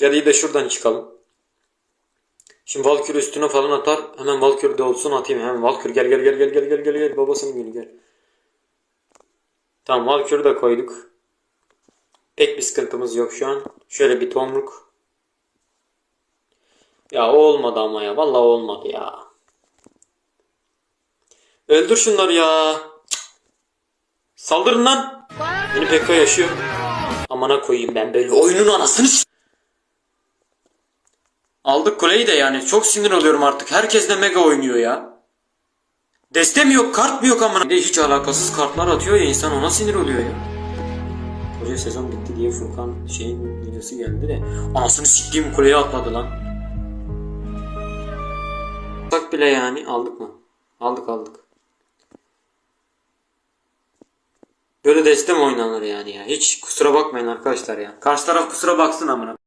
Cadıyı da şuradan çıkalım. Şimdi Valkür üstüne falan atar. Hemen Valkür de olsun atayım. Hemen Valkür gel gel gel gel gel gel gel gel. Babasının günü gel. Tamam Valkür'ü de koyduk. Pek bir sıkıntımız yok şu an. Şöyle bir tomruk. Ya o olmadı ama ya. Vallahi olmadı ya. Öldür şunları ya. Saldırın lan. Beni PK yaşıyor. Amana koyayım ben böyle oyunun anasını Aldık kuleyi de yani çok sinir oluyorum artık. Herkes de mega oynuyor ya. Deste mi yok, kart mı yok amına? De hiç alakasız kartlar atıyor ya insan ona sinir oluyor ya. Hoca sezon bitti diye Furkan şeyin videosu geldi de anasını siktiğim kuleye atladı lan. Aldık bile yani aldık mı? Aldık aldık. Böyle deste mi oynanır yani ya? Hiç kusura bakmayın arkadaşlar ya. Karşı taraf kusura baksın amına.